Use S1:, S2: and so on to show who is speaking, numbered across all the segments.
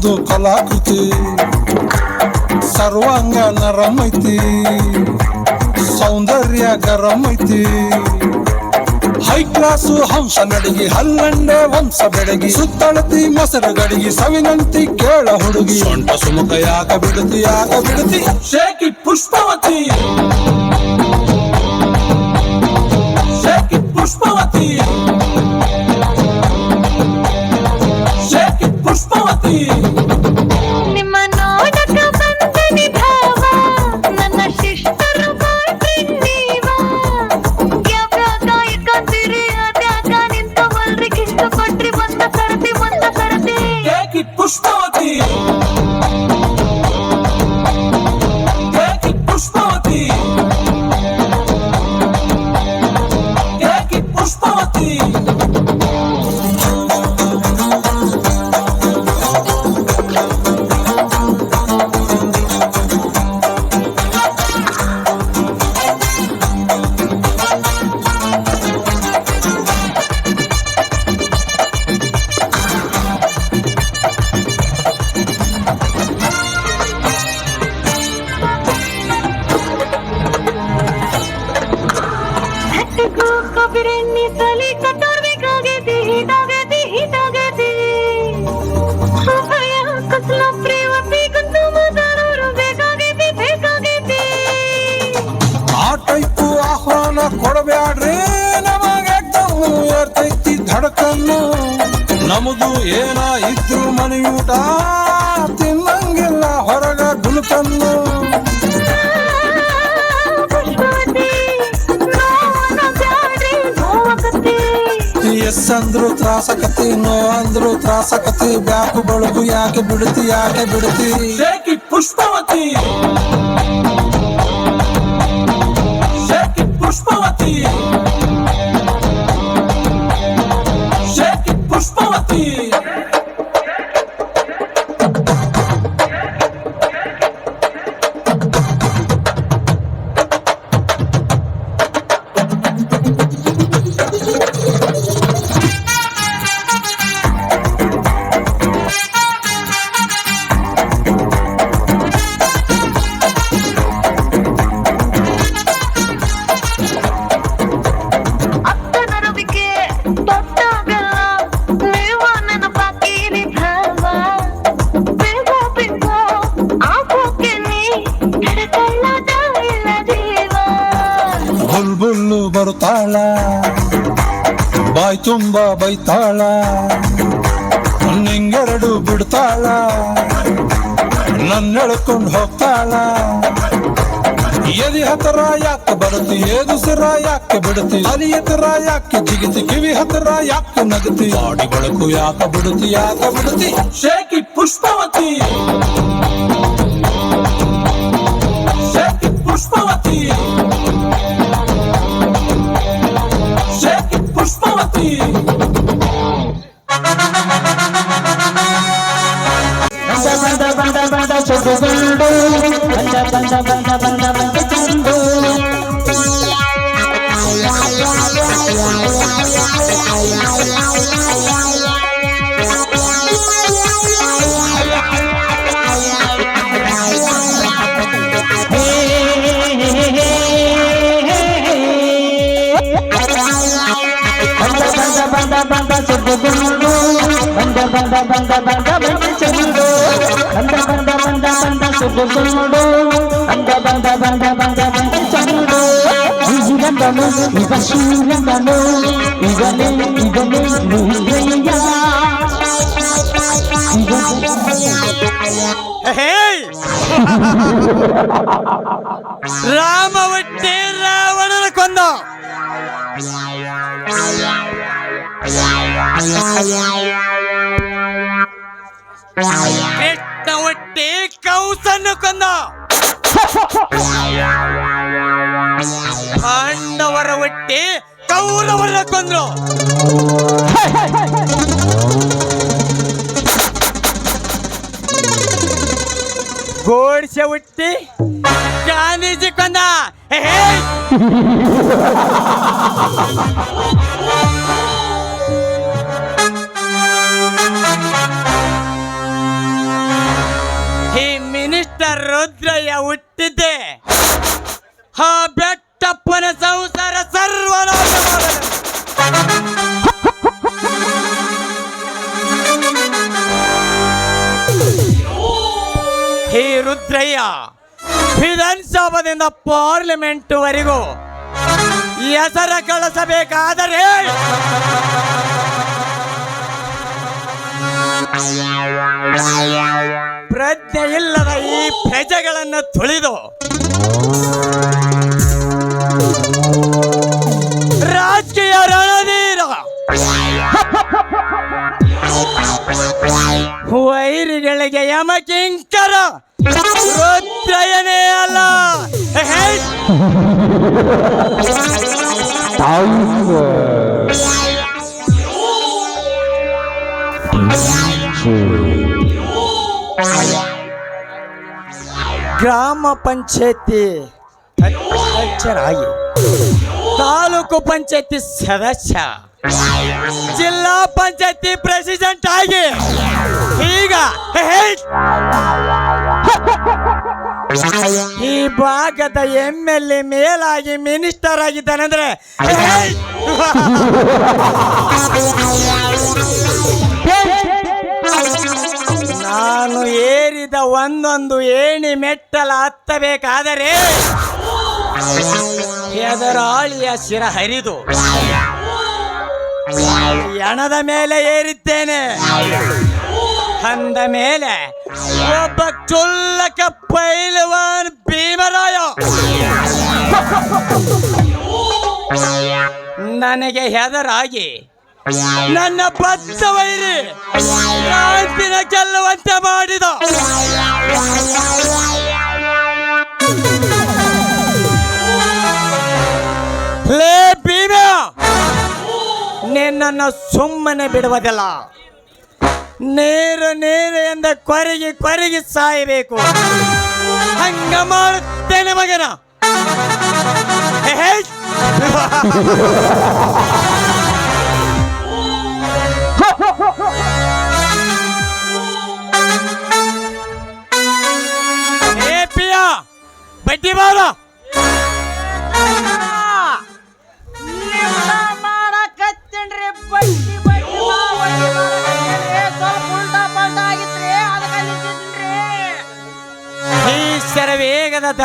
S1: ಬಂತೊಂದು ಕಲಾಕೃತಿ. ಸರ್ವಾಂಗ ನರಮೈತಿ, ಸೌಂದರ್ಯ ಗರಮೈತಿ. High class ಹಂಸ ನಡಿಗೆ, ಹಲ್ಲಂಡೆ ವಂಶ ಬೆಳಗಿ ಸುತ್ತಳತಿ ಮೊಸರು ಗಡಿಗೆ ಸವಿನಂತಿ ಕೇಳ ಹುಡುಗಿ. ಸೊಂಟ ಸುಮುಖ ಯಾಕ ಬಿಡುತಿ ಯಾಕ ಬಿಡುತಿ ಶೇಕಿ ಪುಷ್ಪವತಿ. ಪುಷ್ಪವತಿ. ಶೇಕಿ ಪುಷ್ಪವತಿ. ಬಳಗು ಯಾಕೆ ಬಿಡುತ್ತಿ ಯಾಕೆ ಬಿಡುತ್ತಿ? ಪುಷ್ಪವತಿ. ಶೇಕಿ ಪುಷ್ಪವತಿ. ಬಾಯ್ ತುಂಬ ಬೈತಾಳ ನಿಂಗೆರಡು ಬಿಡ್ತಾಳ ನನ್ನ ಎಳ್ಕೊಂಡು ಹೋಗ್ತಾಳ. ಎದಿ ಹತ್ರ ಯಾಕೆ ಬರುತ್ತಿ ಏದು ಸಿರ ಯಾಕೆ ಬಿಡುತ್ತಿ ಅಲಿ ಹತ್ರ ಯಾಕೆ ಜಿಗಿತಿ, ಕಿವಿ ಹತ್ರ ಯಾಕೆ ನಗತಿ ಬಾಡಿ ಬಳಕು ಯಾಕೆ ಬಿಡುತ್ತಿ ಯಾಕೆ ಬಿಡುತ್ತಿ ಶೇಕಿ ಪುಷ್ಪವತಿ. ಶೇಕಿ ಪುಷ್ಪವತಿ.
S2: ಬಂದ ಬಂದ ಸುಡುಗುಂಡು ಬಂದ ಬಂದ ಬಂದ ಬಂದ ಬಂದ ಚಂಡು ಹೇ, ಹೇ, ಹೇ, ಹೇ, ಹೇ. ಬಂದ ಬಂದ ಬಂದ ಬಂದ ಸುಡುಗುಂಡು ಬಂದ ಬಂದ ಬಂದ ಬಂದ ಬಂದ ಚಂಡು ಬಂದ ಬಂದ ಬಂದ ಬಂದ ಸುಡುಗುಂಡು ಬಂದ ಬಂದ ಬಂದ ಬಂದ ಬಂದ ಚಂಡು ಈಗಿರಂದನು ಇವ ಶೀರಂದನು ಇವನೇ ಇವನೇ ನೀಯ್ಯ
S3: ಹೇಯ್! ರಾಮ ಒಟ್ಟೆ ಒಟ್ಟೆ ಕೌಸನ್ನು ಕೊಂದ. ಪಾಂಡವರ ಒಟ್ಟೆ ಕೌರವರ ಕೊಂದ್ರು. ಗೋಡ್ಸೆ ಹುಟ್ಟಿ ಗಾಂಧೀಜಿ ಕೊಂದ. ರುದ್ರಯ್ಯ ಹಾ ಬೆಟ್ಟಪ್ಪನ ಸಂಸಾರ ಸರ್ವನಾಶ ಹೇ ರುದ್ರಯ್ಯ ವಿಧಾನಸಭಾದಿಂದ ಪಾರ್ಲಿಮೆಂಟ್ ವರೆಗೂ ಹೆಸರ ಕಳಿಸಬೇಕಾದರೆ ಪ್ರಜ್ಞೆ ಇಲ್ಲದ ಈ ಪ್ರಜೆಗಳನ್ನು ತುಳಿದು ಪಂಚಾಯತಿ ಅಧ್ಯಕ್ಷರಾಗಿ ತಾಲೂಕು ಪಂಚಾಯತಿ ಸದಸ್ಯ, ಜಿಲ್ಲಾ ಪಂಚಾಯತಿ ಪ್ರೆಸಿಡೆಂಟ್ ಆಗಿ ಈಗ! ಈ ಭಾಗದ ಎಂ ಎಲ್ ಎ ಮೇಲಾಗಿ ಮಿನಿಸ್ಟರ್ ಆಗಿದ್ದಾನಂದ್ರೆ ನಾನು ಏರಿದ ಒಂದೊಂದು ಏಣಿ ಮೆಟ್ಟಲ ಹತ್ತಬೇಕಾದರೆ ಎದರಾಳಿಯ ಶಿರ ಹರಿದು ಹಣದ ಮೇಲೆ ಏರಿದ್ದೇನೆ. ಅಂದ ಮೇಲೆ ಒಬ್ಬ ಚುಲ್ಲಕ ಪೈಲವಾನ್ ಭೀಮರಾಯ. ನನಗೆ ಹೆದರಾಗಿ ನನ್ನ ಬದ್ಧ ವೈರಿ ಕಾಂತಿನ ಗೆಲ್ಲುವಂತೆ ಮಾಡಿದ. ಲೇ ಭೀಮ, ನಿನ್ನನ್ನು ಸುಮ್ಮನೆ ಬಿಡುವುದಿಲ್ಲ. ನೇರ ನೇರ ಎಂದ ಕೊರಗಿ ಕೊರಗಿ ಸಾಯಬೇಕು. ಹಂಗ ಮಾಡುತ್ತೇನೆ ಮಗನ.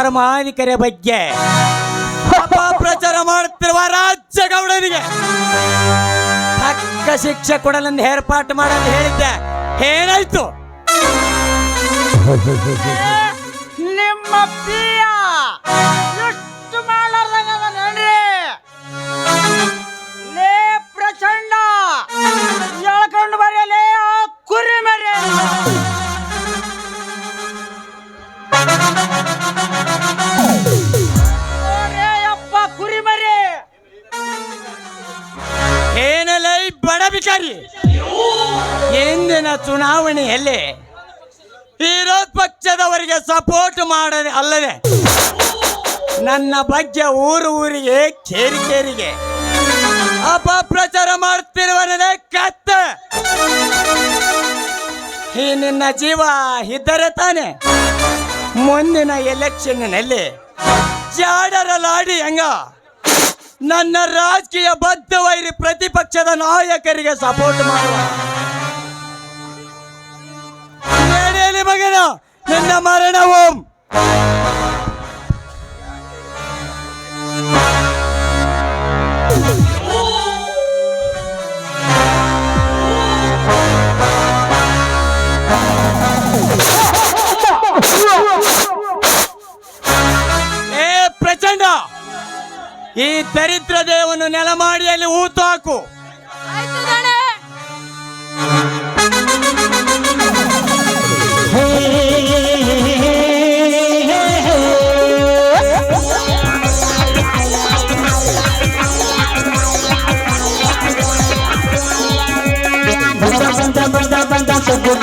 S3: ವೇಗದ ಮಾಲೀಕರ ಬಗ್ಗೆ ಅಪಪ್ರಚಾರ ಮಾಡುತ್ತಿರುವ ರಾಜ್ಯ ಗೌಡರಿಗೆ ತಕ್ಕ ಶಿಕ್ಷೆ ಕೊಡಲೆಂದು ಏರ್ಪಾಟ್ ಮಾಡಲು ಹೇಳಿದ್ದೆ. ಏನಾಯ್ತು?
S4: ನಿಮ್ಮ ಪಿಯ
S3: ಚುನಾವಣೆಯಲ್ಲಿ ವಿರೋಧ ಪಕ್ಷದವರಿಗೆ ಸಪೋರ್ಟ್ ಮಾಡದೆ ಅಲ್ಲದೆ ನನ್ನ ಬಗ್ಗೆ ಊರು ಊರಿಗೆ ಕೇರಿ ಕೇರಿಗೆ ಅಪಪ್ರಚಾರ ಮಾಡುತ್ತಿರುವನೇ ಕತ್ತ. ಈ ನಿನ್ನ ಜೀವ ಇದ್ದರೆ ತಾನೆ ಮುಂದಿನ ಎಲೆಕ್ಷನ್ನಲ್ಲಿ ಜಾಡರ ಲಾಡಿ ಹೆಂಗ. ನನ್ನ ರಾಜಕೀಯ ಬದ್ಧವೈರಿ ಪ್ರತಿಪಕ್ಷದ ನಾಯಕರಿಗೆ ಸಪೋರ್ಟ್ ಮಾಡುವ ನಡೆಯಲಿ ಮಗನ ನಿನ್ನ ಮರಣ ಓಂ ಈ ದರಿದ್ರ ದೇವನು ನೆಲಮಾಡಿಯಲ್ಲಿ ಊತು ಹಾಕು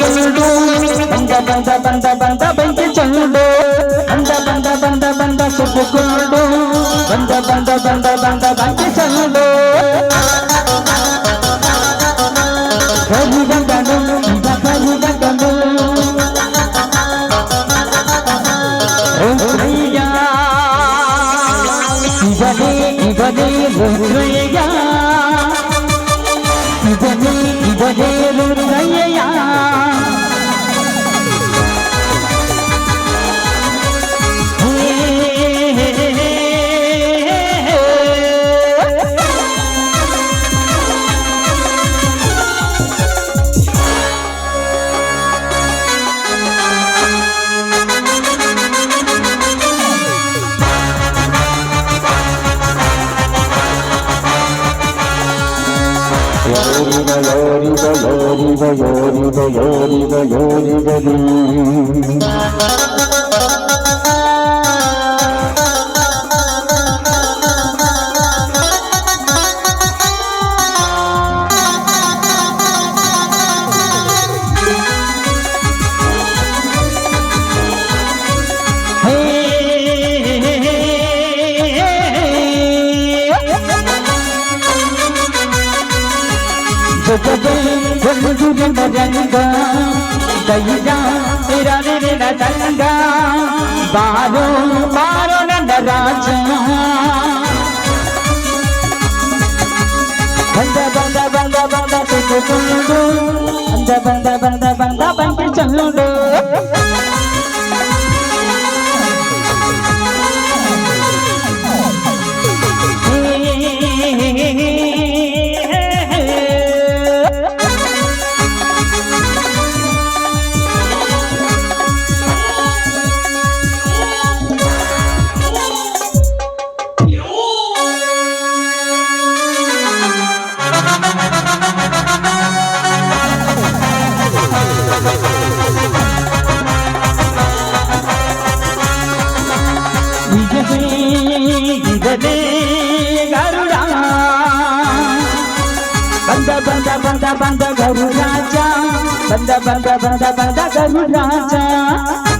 S4: చూడు
S2: బంద బంద బంద బంద బంకి చూడు బంద బంద బంద బంద చెప్పుకుడు బంద బంద బంద బంద బంకి చూడు ఇవనే ఇవనే రుద్రయ్యా ఇవనే ఇవనే Rudrayya 呀。Yogi, Yogi, Yogi, Yogi, Yogi, ಯೋರಿಗದಿ ರಂಗ ದೈಜ ಇರಲಿನ ತಂಗ ಬಾರೋ ಬಾರೋ ನನ್ನ ರಾಜ ಬಂದ ಬಂದ ಬಂದ ಬಂದ ಬಂದ ಬಂದ ಬಂದ ಬಂದ ಬಂದ ಚಂದು ಬಂದ ಗರುರಾಜ ಬಂದ ಬಂದ ಬಂದ ಬಂದ ಗರುರಾಜ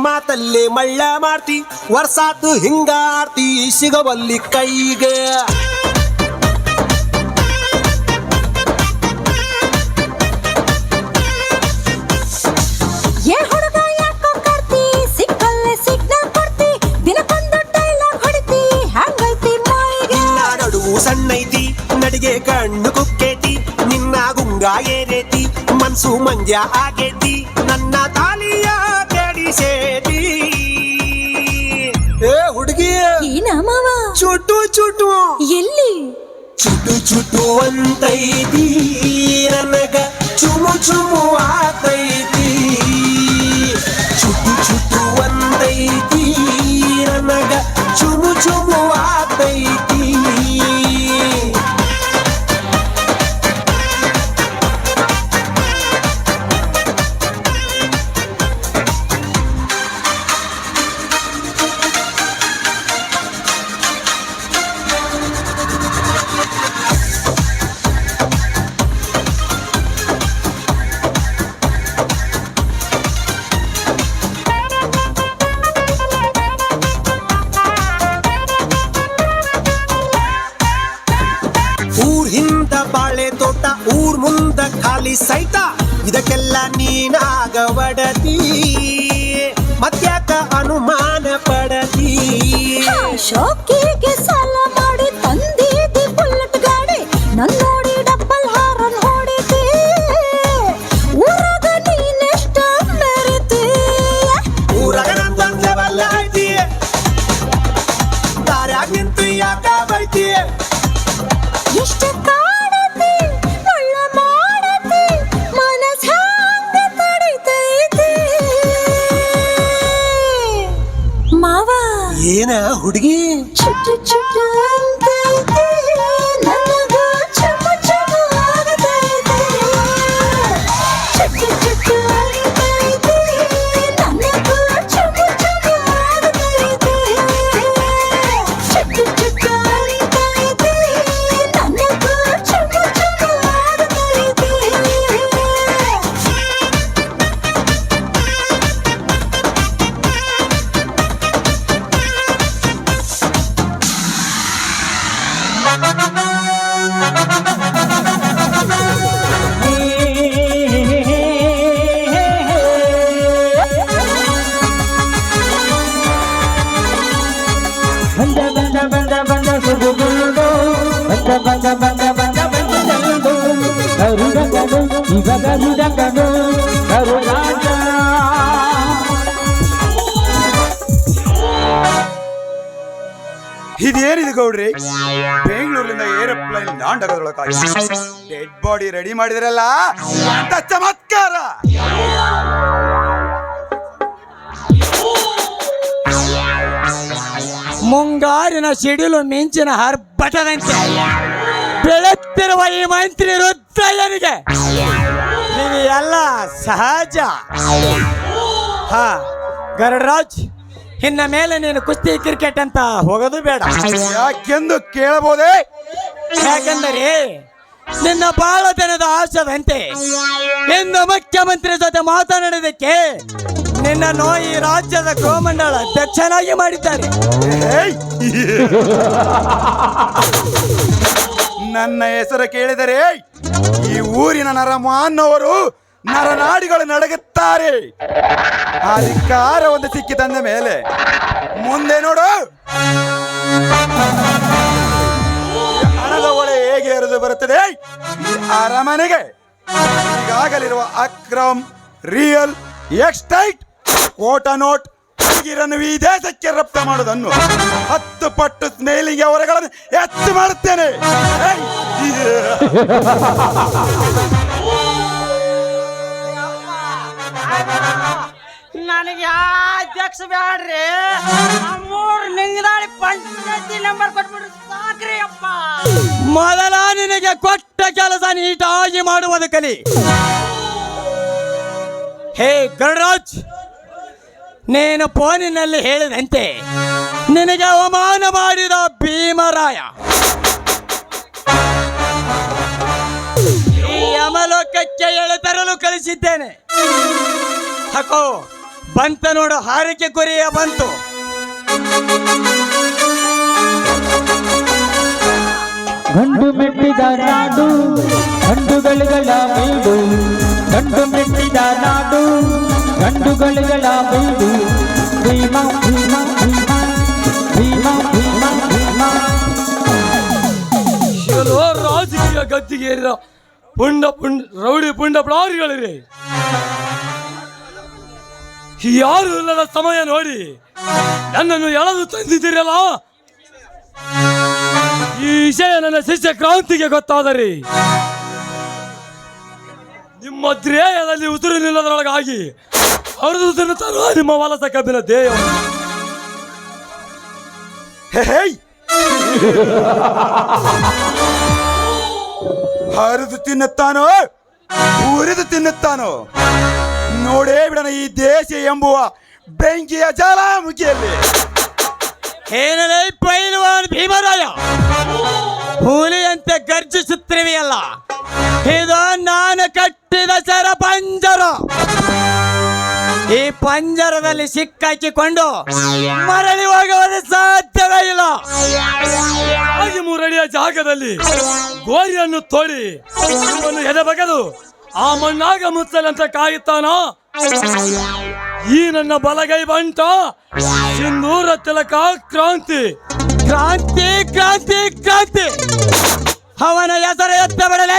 S5: ಮಾತಲ್ಲೇ ಮಳ್ಳ ಮಾಡ್ತಿ ವರ್ಷಾತು ಹಿಂಗಾರ್ತಿ ಸಿಗವಲ್ಲಿ ಕೈಗೆ. ಸಣ್ಣೈತಿ ನಡಿಗೆ ಕಣ್ಣು ಕುಕ್ಕೇತಿ ನಿನ್ನ ಗುಂಗ ಏರೇತಿ ಮನ್ಸು ಮಂಜ ಆಗೇತಿ ನನ್ನ ತಾಲಿಯ ಕೆಡಿಸೇತಿ
S6: చుట్టు చుట్టూ అంతై తీరనగా చుము చుము ఆతై to try.
S2: ಬಂದ ಬಂದ ಬಂದ ಬಂದು ಗರುಡಗನು ಇವ ಗರುಡಗನು ಗರುಡಾಗ
S7: ಇದೇನಿದೆ ಗೌಡ್ರಿ, ಬೆಂಗಳೂರಿನಿಂದ ಏರೋಪ್ಲೇನ್ ಲಾಂಡಗದೊಳಗಾಗಿ ಡೆಡ್ ಬಾಡಿ ರೆಡಿ ಮಾಡಿದ್ರಲ್ಲ? ಅಂತ ಚಮತ್ಕಾರ!
S3: ಮುಂಗಾರಿನ ಸಿಡಿಲು ಮಿಂಚಿನ ಹರ್ಬಟದಂತೆ. ಬೆಳೆತಿರುವ ಈ ಮಂತ್ರಿ ರುದ್ರಯ್ಯನಿಗೆ ನೀವು ಎಲ್ಲ ಸಹಜ. ಹಾ ಗರುಡರಾಜ್ ಇನ್ನ ಮೇಲೆ ನೀನು ಕುಸ್ತಿ ಕ್ರಿಕೆಟ್ ಅಂತ ಹೋಗೋದು ಬೇಡ.
S7: ಯಾಕೆಂದು ಕೇಳಬಹುದೇ?
S3: ಯಾಕೆಂದರೆ ನಿನ್ನ ಬಾಳ ದಿನದ ಆಶದಂತೆ ಎಂದು ಮುಖ್ಯಮಂತ್ರಿ ಜೊತೆ ಮಾತನಾಡೋದಕ್ಕೆ ನಿನ್ನನ್ನು ಈ ರಾಜ್ಯದ ಗೋಮಂಡಳ ಅಧ್ಯಕ್ಷನಾಗಿ ಮಾಡಿದ್ದಾರೆ!
S7: ನನ್ನ ಹೆಸರು ಕೇಳಿದರೆ ಈ ಊರಿನ ನರಮಾನ್ನವರು ನರನಾಡಿಗಳು ನಡಗುತ್ತಾರೆ. ಅಧಿಕಾರ ಒಂದು ಸಿಕ್ಕಿ ತಂದ ಮೇಲೆ ಮುಂದೆ ನೋಡು. ಹಣದ ಒಳೆ ಹೇಗೆ ಹರಿದು ಬರುತ್ತದೆ? ಅರಮನೆಗೆ ಈಗಾಗಲಿರುವ ಅಕ್ರಮ್ ರಿಯಲ್ ಎಕ್ಸ್ಟೈಟ್ ಕೋಟ ನೋಟ್ ಹುಡುಗಿರನ್ನು ಈ ದೇಶಕ್ಕೆ ರಫ್ತು ಮಾಡುವುದನ್ನು ಹತ್ತು ಪಟ್ಟು ಸ್ನೇಹಿಗೆ ಅವರಗಳನ್ನು ಎತ್ತು ಮಾಡುತ್ತೇನೆ. ಏಯ್!
S3: ನನಗೆ ಆ ಅಧ್ಯಕ್ಷ ಬ್ಯಾಡ್ರಿ. ನಮ್ಮೂರ್ ನಿಂಗದಾಳಿ ಪಂಚಾಯತಿ ನಂಬರ್ ಕೊಟ್ಬಿಡ್ರಿ ಸಾಕ್ರಿ ಅಪ್ಪ. ಮೊದಲ ನಿನಗೆ ಕೊಟ್ಟ ಕೆಲಸ ನೀಟಾಗಿ ಮಾಡುವುದು ಕಲಿ. ಹೇ ಗರುಡರಾಜ್ ನೀನು ಫೋನಿನಲ್ಲಿ ಹೇಳಿದಂತೆ, ನಿನಗೆ ಅವಮಾನ ಮಾಡಿದ ಭೀಮರಾಯ. ಈ ಅಮಲೋಕಕ್ಕೆ ಎಳೆತರಲು ಕಳಿಸಿದ್ದೇನೆ. ಹಕೋ, ಬಂತ ನೋಡು, ಹಾರಿಕೆ ಕುರಿಯ ಬಂತು.
S2: ಗಂಡು ಮೆಟ್ಟಿದ ನಾಡು ಗಂಡುಗಳ ಮೇಡು ಗಂಡು ಮೆಟ್ಟಿದ ನಾಡು. ಗಂಡುಗಳ ಬೈದು ಭೀಮ ಭೀಮ ಭೀಮ ಭೀಮ ಭೀಮ ಭೀಮ.
S8: ರಾಜಕೀಯ ಗದ್ದಿಗೇರಿದ ಪುಂಡ ಪುಂಡ ರೌಡಿ ಪುಂಡ ಪ್ರಾರಿಗಳಿರಿ ಯಾರು ಇಲ್ಲದ ಸಮಯ ನೋಡಿ ನನ್ನನ್ನು ಎಳೆದು ತಂದಿದ್ದೀರಲ್ಲ? ಈ ವಿಷಯ ನನ್ನ ಶಿಷ್ಯ ಕ್ರಾಂತಿಗೆ ಗೊತ್ತಾದರಿ ನಿಮ್ಮ ಧ್ಯೇಯದಲ್ಲಿ ಉಸಿರು ನಿಲ್ಲದರೊಳಗಾಗಿ ಹರಿದು ತಿನ್ನುತ್ತಾರೋ ನಿಮ್ಮ ವಲಸ ಕಬ್ಬಿನ ಧ್ಯೇಯ
S7: ಹೇಯ್! ಹರಿದು ತಿನ್ನುತ್ತಾನೋ? ಉರಿದು ತಿನ್ನುತ್ತಾನೋ? ನೋಡೇ ಬಿಡನ ಈ ದೇಶ ಎಂಬುವ ಬೆಂಕಿಯ ಜ್ವಾಲಾಮುಖಿಯಲ್ಲಿ
S3: ಏನೇ ಪೈಲ್ವಾನ್ ಭೀಮರಾಯ? ಹುಲಿಯಂತೆ ಗರ್ಜಿಸುತ್ತಿರುವೆಯಲ್ಲ. ಇದು ನಾನು ಕಟ್ಟಿದ ಸರ ಪಂಜರ ಈ ಪಂಜರದಲ್ಲಿ ಸಿಕ್ಕಾಕಿಕೊಂಡು ಮರಳಿ ಹೋಗುವುದು ಸಾಧ್ಯವೇ ಇಲ್ಲ.
S8: ಹಾಗೆ ಮುರಳಿಯ ಜಾಗದಲ್ಲಿ ಗೋರಿಯನ್ನು ತೋಡಿ. ಎದೆ ಬಗೆದು ಆ ಮಣ್ಣಾಗ ಮುಚ್ಚಲಂತ ಕಾಯುತ್ತಾನ? ಈ ನನ್ನ ಬಲಗೈ ಬಂಟ? ಸಿಂಧೂರ ತಿಲಕ ಕ್ರಾಂತಿ.
S3: ಕ್ರಾಂತಿ ಕ್ರಾಂತಿ ಕ್ರಾಂತಿ. ಅವನ ಹೆಸರು ಎತ್ತ ಬಿಡಲೇ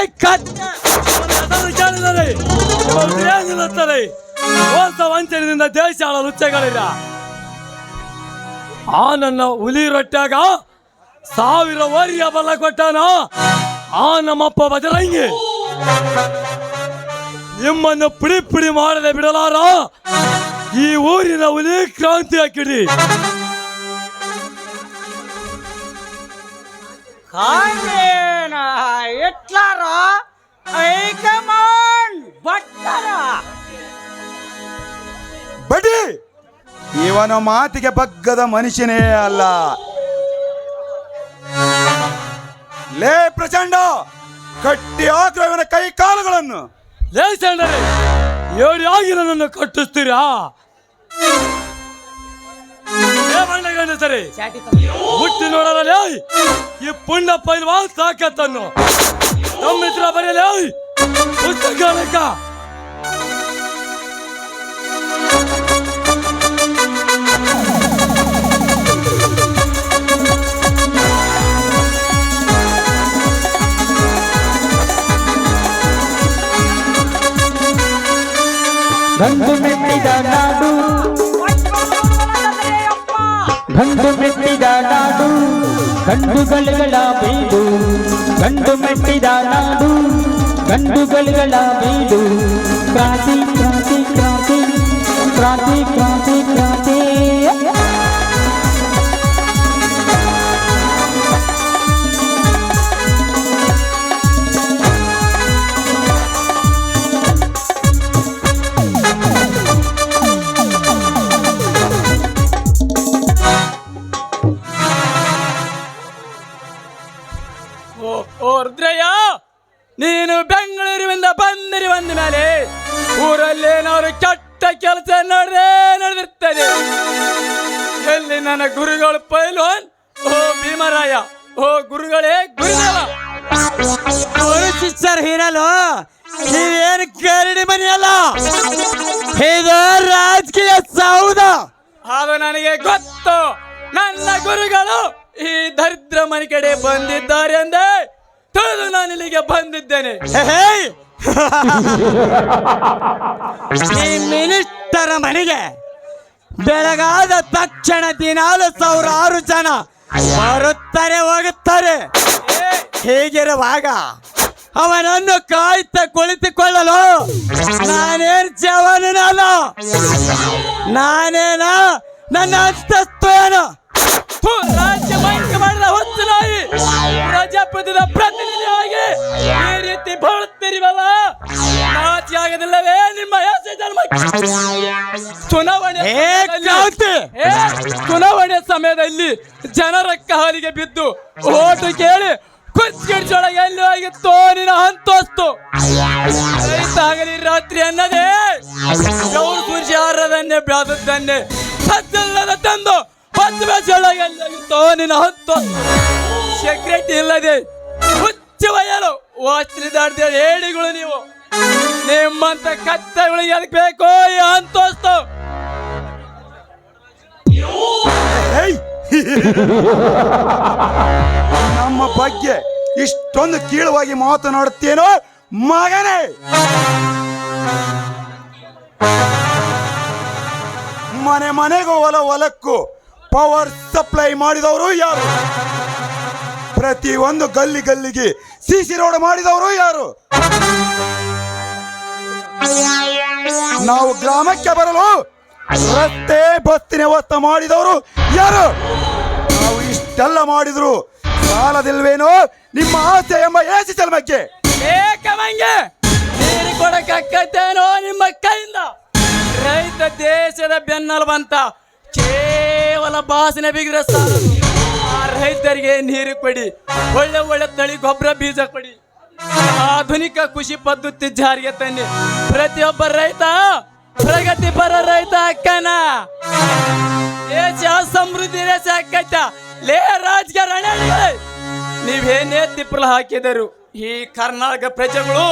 S8: ಮೋಸ ವಂಚನೆಯಿಂದ ದೇಶ ರುಚಿಗಳಿಲ್ಲ ಆ ನನ್ನ ಹುಲಿ ರೊಟ್ಟಾಗ ಸಾವಿರ ವರಿಯ ಬಲ ಕೊಟ್ಟಾನ. ಆ ನಮ್ಮಪ್ಪ ಬಜರಂಗಿ ನಿಮ್ಮನ್ನು ಪುಡಿ ಪುಡಿ ಮಾಡದೆ ಬಿಡಲಾರ. ಈ ಊರಿನ ಹುಲಿ ಕ್ರಾಂತಿ ಹಾಕಿಡಿ.
S3: ಕಾಂಡೇನ ಎಟ್ಲಾರ ಹೈಕಮಾಂಡ್ ಭಟ್ಟರ.
S7: ಬಡಿ ಇವನ ಮಾತಿಗೆ ಬಗ್ಗದ ಮನುಷ್ಯನೇ ಅಲ್ಲ. ಲೇ ಪ್ರಚಂಡ ಕಟ್ಟಿ ಹಾಕ್ರ ಇವನ ಕೈ ಕಾಲುಗಳನ್ನು.
S8: ಲೇಸಂಡರೆ ಏಡಿ ಆಗಿ ನನ್ನ ಕಟ್ಟಿಸ್ತೀರಾ? ಏ ಬಣ್ಣ ಗಂಡಸರೆ ಹುಟ್ಟಿ ನೋಡಲೇ ಈ ಪುಂಡ ಪೈಲ್ವಾ ತಾಕತ್ತನ್ನು. ತಮ್ಮಿತ್ರ ಬರೆಯಲೇ ಪುಸ್ತಕ ಲೆಕ್ಕ
S2: ಗಂಡು ಮೆಟ್ಟಿದ ನಾಡು ಗಂಡು ಮೆಟ್ಟಿದ ನಾಡು ಗಂಡುಗಳ ಬೀಡು. ಗಂಡು ಮೆಟ್ಟಿದ ನಾಡು ಗಂಡುಗಳ ಬೀಡು. ಕ್ರಾಂತಿ ಕ್ರಾಂತಿ ಕ್ರಾಂತಿ ಕ್ರಾಂತಿ ಕ್ರಾಂತಿ ಕ್ರಾಂತಿ.
S9: ಈ
S3: ಮಿನಿಸ್ಟರ ಮನೆಗೆ ಬೆಳಗಾದ ತಕ್ಷಣ ದಿನಾಲು ಸಾವಿರಾರು ಜನ ಬರುತ್ತಾರೆ, ಹೋಗುತ್ತಾರೆ. ಹೀಗಿರುವಾಗ ಅವನನ್ನು ಕಾಯ್ತ ಕುಳಿತುಕೊಳ್ಳಲು ನಾನೇನ್ ಜವನಲ್ಲ ನಾನೇನ? ನನ್ನ ಅಂತಸ್ತು ಏನು?
S9: ರಾಜ್ಯ ಭಂಗ ಮಾಡಿದ ಹೊತ್ತು ನಾಯಿ ಪ್ರಜಾಪ್ರತಿದ ಪ್ರತಿನಿಧಿಯಾಗಿ ಈ ರೀತಿ ಬರುತ್ತಿರಿವಲ್ಲ ನಾಚಿ ಆಗದಿಲ್ಲವೇ ನಿಮ್ಮ ಹೆಸರು ಧರ್ಮ ಚುನಾವಣೆ ಚುನಾವಣೆ ಸಮಯದಲ್ಲಿ ಜನರ ಕಾಲಿಗೆ ಬಿದ್ದು ಓಟು ಕೇಳಿ ಕುಚ್ಚಿಡ್ಸೊಳಗೆ ಎಲ್ಲಿ ಹೋಗಿತ್ತು ನಿನ್ನ ಹಂತೋಸ್ತು. ಆಗಲಿ ರಾತ್ರಿ ಅನ್ನದೇ ಸೂರ್ಯ ಆರದನ್ನೇ ಬೆಳೆದದ್ದನ್ನೇ ಸದ್ದಲ್ಲದ ತಂದು ಹತ್ತು ಹೋಗಿತ್ತು ನಿನ್ನ ಹಂತೋಸ್ತು ಸೆಕ್ರೆಟಿ ಇಲ್ಲದೆ ಹುಚ್ಚು ಬಯಲು ವಾಸ್ತ್ರಿದಾಡ್ದ ಹೇಳಿಗಳು ನೀವು. ನಿಮ್ಮಂತ ಕತ್ತಗಳು ಅದಕ್ಕೆ ಬೇಕು ಅಂತೋಸ್ತು!
S7: ನಮ್ಮ ಬಗ್ಗೆ ಇಷ್ಟೊಂದು ಕೀಳವಾಗಿ ಮಾತನಾಡುತ್ತೇನೋ ಮಗನೇ! ಮನೆ ಮನೆಗೂ ಹೊಲ ಹೊಲಕ್ಕೂ ಪವರ್ ಸಪ್ಲೈ ಮಾಡಿದವರು ಯಾರು? ಪ್ರತಿ ಒಂದು ಗಲ್ಲಿ ಗಲ್ಲಿಗೆ ಸಿಸಿ ರೋಡ್ ಮಾಡಿದವರು ಯಾರು? ನಾವು ಗ್ರಾಮಕ್ಕೆ ಬರಲು ರಸ್ತೆ ಬಸ್ತಿನ ವ್ಯವಸ್ಥೆ ಮಾಡಿದವರು ಯಾರು? ನಾವು ಇಷ್ಟೆಲ್ಲ ಮಾಡಿದ್ರು. ಸಾಲದಿಲ್ವೇನೋ? ನಿಮ್ಮ ಆಸೆ ಎಂಬ ಏಸಿ
S9: ಚಲಮಕ್ಕೆ ನಿಮ್ಮ ಕೈಯಿಂದ? ರೈತ ದೇಶದ ಬೆನ್ನಲು ಬಂತ ಕೇವಲ ಭಾಷಣ ಬಿಗಿದ್ರೆ ಆ ರೈತರಿಗೆ ನೀರು ಕೊಡಿ, ಒಳ್ಳೆ ಒಳ್ಳೆ ತಳಿ ಗೊಬ್ಬರ ಬೀಜ ಕೊಡಿ. ಆಧುನಿಕ ಕೃಷಿ ಪದ್ಧತಿ ಜಾರಿಗೆ ತನ್ನಿ. ಪ್ರತಿಯೊಬ್ಬ ರೈತ ಪ್ರಗತಿ ಪರ ರೈತ ಅಕ್ಕನ. ದೇಶ ಸಮೃದ್ಧಿ ದೇಶ ಅಕ್ಕೈತ ಲೇ ರಾಜಕಾರಣಿಗಳೇ ನೀವೇನೇ ತಿಪ್ಪಲು ಹಾಕಿದರು ಈ ಕರ್ನಾಟಕ ಪ್ರಜೆಗಳು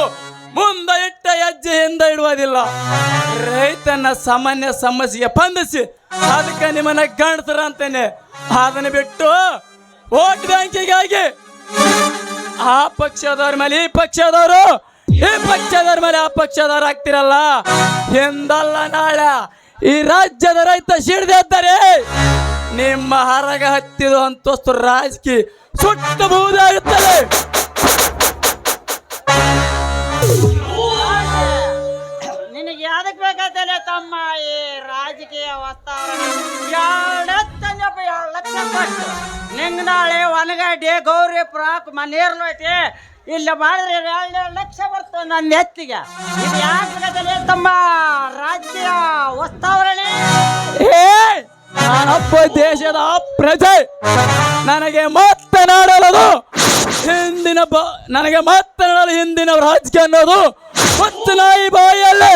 S9: ಮುಂದೆ ಇಟ್ಟ ಹೆಜ್ಜೆ ಹಿಂದೆ ಇಡುವುದಿಲ್ಲ. ರೈತನ ಸಾಮಾನ್ಯ ಸಮಸ್ಯೆಗೆ ಸ್ಪಂದಿಸಿ ಅದಕ್ಕೆ ನಿಮ್ಮನ್ನ ಕಾಣ್ತಾರ ಅಂತೇನೆ. ಅದನ್ನ ಬಿಟ್ಟು ಓಟ್ ಬ್ಯಾಂಕಿಗಾಗಿ ಆ ಪಕ್ಷದವ್ರ ಮೇಲೆ, ಈ ಪಕ್ಷದವರು, ಈ ಪಕ್ಷದವ್ರ ಮೇಲೆ ಆ ಪಕ್ಷದವ್ರು ಆಗ್ತಿರಲ್ಲ. ಎಂದಲ್ಲ ನಾಳೆ ಈ ರಾಜ್ಯದ ರೈತ ಸಿಡ್ದಿದ್ದಾರೆ ನಿಮ್ಮ ಹರಗ ಹತ್ತಿದ ಅಂತಸ್ತು ರಾಜಕೀಯ ಸುಟ್ಟಬಹುದಾಗುತ್ತದೆ
S4: ನಾಳೆ ಒನಗಡ್ಡೆ ಗೌರಿ ಪ್ರಾಪ್ ಮನೇರ್ಲು ಐತಿ ಇಲ್ಲ ಮಾಡಿದ್ರೆ ಎರಡು ಲಕ್ಷ ಬರ್ತದೆ ನನ್ನ ಎತ್ತಿಗೆ ಇದು ತಮ್ಮ ರಾಜ್ಯ ವಾತಾವರಣ
S9: ಏ ನಾನೊಬ್ಬ ದೇಶದ ಪ್ರಜೆ, ನನಗೆ ಮಾತನಾಡಲು ಹಿಂದಿನ ಬ, ನನಗೆ ಮಾತನಾಡಲು ಹಿಂದಿನ ರಾಜಕೀಯ ಅನ್ನೋದು ಮತ್ತು ನಾಯಿ ಬಾಯಿಯಲ್ಲೇ.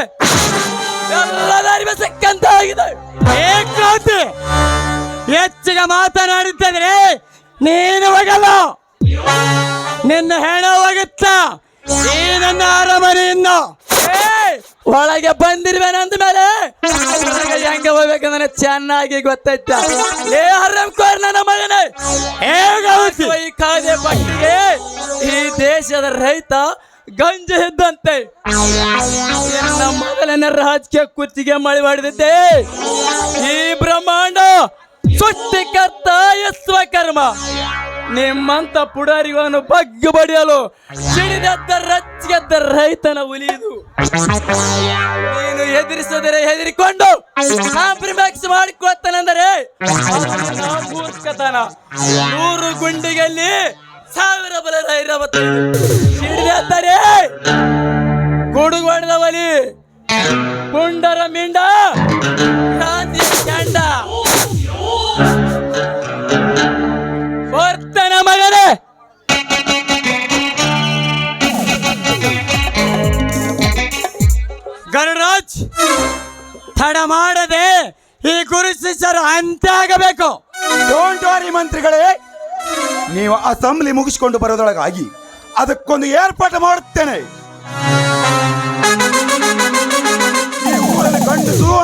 S9: ಎಲ್ಲದ ಅರಿವೆ ಸಿಕ್ಕಂತಾಗಿದೆ.
S3: ಹೆಚ್ಚಿಗೆ ಮಾತನಾಡಿದ್ದರೆ ನೀನು ಹೋಗಲ್ಲ. ನಿನ್ನ ಹೆಣ ಹೋಗುತ್ತ? ಈ ನನ್ನ ಅರಮನೆಯಿಂದ!
S9: ಒಳಗೆ ಬಂದಿರ್ಬೇನಂದ ಮೇಲೆ? ಹೆಂಗ ಹೆಂಗೆ ಹೋಗ್ಬೇಕಂದ್ರೆ ಚೆನ್ನಾಗಿ ಗೊತ್ತೈತ ಏ ಹರಂ ಕೋರ್ ನನ್ನ ಮಗನೇ. ಈ ಕಾದೆ ಪಟ್ಟಿಗೆ ಈ ದೇಶದ ರೈತ ಗಂಜ ಇದ್ದಂತೆ ಮೊದಲನೇ ರಾಜಕೀಯ ಕುರ್ಚಿಗೆ ಮಳೆ ಮಾಡಿದ್ದೆ ಈ ಬ್ರಹ್ಮಾಂಡ ಸೃಷ್ಟಿಕರ್ತ ಯಸ್ವ ಕರ್ಮ. ನಿಮ್ಮಂತ ಪುಡಾರಿಗಳನ್ನು ಬಗ್ಗು ಬಡಿಯಲು ಸಿಡಿದದ್ದ ರಚ್ಚಿಗೆದ್ದ ರೈತನ ಉಲಿಯುದು ನೀನು ಎದುರಿಸದರೆ ಹೆದರಿಕೊಂಡು ಕಾಂಪ್ರಮೈಸ್ ಮಾಡಿಕೊಳ್ತಾನೆಂದರೆ ಮೂರ್ಖತನ. ನೂರು ಗುಂಡಿಗಲ್ಲಿ ಸಾವಿರ ಬಲ ಸಿಡಿದೆದ್ದರೆ ಗುಡುಗು ಹೊಡೆದವಲಿ ಪುಂಡರ ಮಿಂಡ. ಕ್ರಾಂತಿ ಚಂಡ ಬರ್ತನ ಮಗನೇ. ಗರುಡರಾಜ್ ತಡ ಮಾಡದೆ ಈ ಗುರು ಶಿಷ್ಯರು ಅಂತ್ಯ ಆಗಬೇಕು.
S7: ಡೋಂಟ್ ವಾರಿ ಮಂತ್ರಿಗಳೇ. ನೀವು ಅಸೆಂಬ್ಲಿ ಮುಗಿಸ್ಕೊಂಡು ಬರೋದೊಳಗಾಗಿ ಅದಕ್ಕೊಂದು ಏರ್ಪಾಟು ಮಾಡುತ್ತೇನೆ.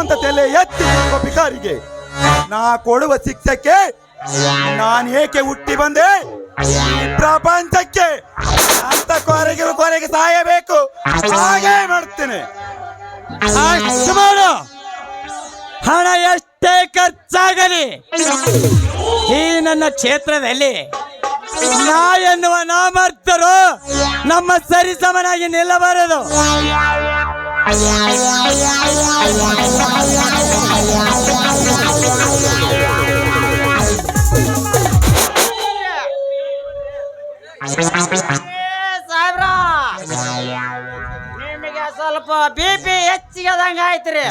S7: ಅಂತ ತಲೆ ಎತ್ತಿ ಎಂಬ ಭಿಕಾರಿಗೆ. ನಾ ಕೊಡುವ ಶಿಕ್ಷಕ್ಕೆ ನಾನು ಏಕೆ ಹುಟ್ಟಿ ಬಂದೆ? ಪ್ರಪಂಚಕ್ಕೆ ಅಂತ ಕೊರೆಗೆ ಕೊರೆಗೆ ಸಾಯಬೇಕು. ಹಾಗೆ ಮಾಡ್ತೇನೆ.
S9: ಅಷ್ಟು ಮಾಡು ಹಣ ಎಷ್ಟೇ ಖರ್ಚಾಗಲಿ, ಈ ನನ್ನ ಕ್ಷೇತ್ರದಲ್ಲಿ ನಾ ಎನ್ನುವ ನಾಮರ್ಥರು ನಮ್ಮ ಸರಿಸಮನಾಗಿ ನಿಲ್ಲಬಾರದು.
S4: ಸಾಹೇಬ್ರ ಸ್ವಲ್ಪ ಬಿ ಪಿ ಹೆಚ್ಚಿಗೆ ಆದಂಗ ಆಯ್ತ್ರಿ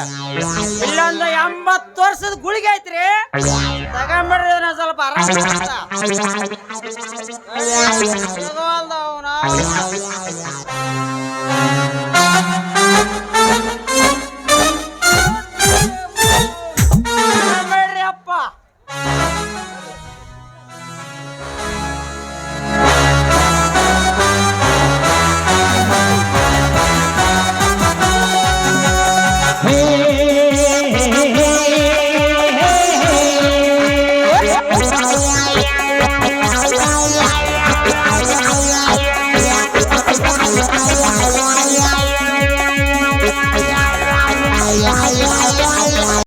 S4: ಇಲ್ಲೊಂದು ಎಂಬತ್ತು ವರ್ಷದ ಗುಳಿಗೆ ಐತ್ರಿ ತಗೊಂಬಿಡ್ರಿ ನಾ ಸ್ವಲ್ಪ ಆರಾಮ.